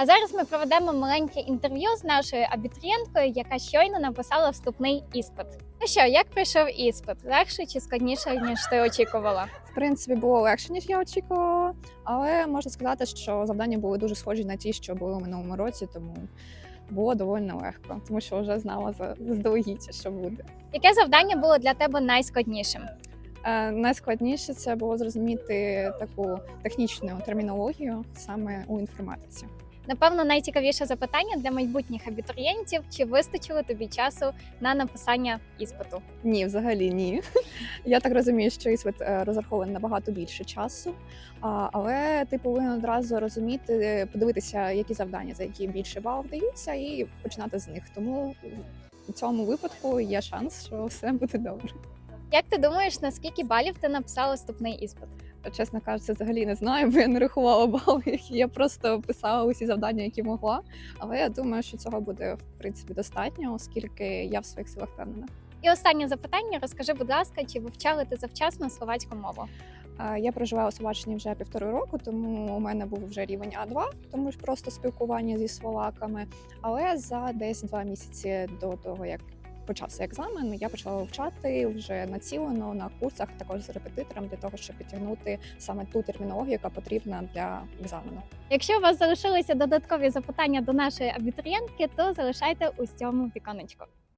А зараз ми проведемо маленьке інтерв'ю з нашою абітурієнткою, яка щойно написала вступний іспит. Ну що, як пройшов іспит? Легше чи складніше, ніж ти очікувала? В принципі, було легше, ніж я очікувала, але можна сказати, що завдання були дуже схожі на ті, що були у минулому році, тому було доволі легко, тому що вже знала за- заздалегідь, що буде. Яке завдання було для тебе найскладнішим? Е, найскладніше це було зрозуміти таку технічну термінологію саме у інформатиці. Напевно, найцікавіше запитання для майбутніх абітурієнтів: чи вистачило тобі часу на написання іспиту? Ні, взагалі ні. Я так розумію, що іспит е, розрахований набагато більше часу, але ти повинен одразу розуміти, подивитися, які завдання, за які більше балів даються, і починати з них. Тому в цьому випадку є шанс, що все буде добре. Як ти думаєш, на скільки балів ти написала вступний іспит? Чесно кажучи, взагалі не знаю, бо я не рахувала бали. які Я просто писала усі завдання, які могла. Але я думаю, що цього буде в принципі достатньо, оскільки я в своїх силах впевнена. І останнє запитання: розкажи, будь ласка, чи вивчали ти завчасно словацьку мову? Я проживаю у Словаччині вже півтори року, тому у мене був вже рівень А2, тому ж просто спілкування зі словаками. Але за десь два місяці до того, як почався екзамен, я почала вивчати вже націлено на курсах, також з репетитором, для того, щоб підтягнути саме ту термінологію, яка потрібна для екзамену. Якщо у вас залишилися додаткові запитання до нашої абітурієнтки, то залишайте у цьому віконечку.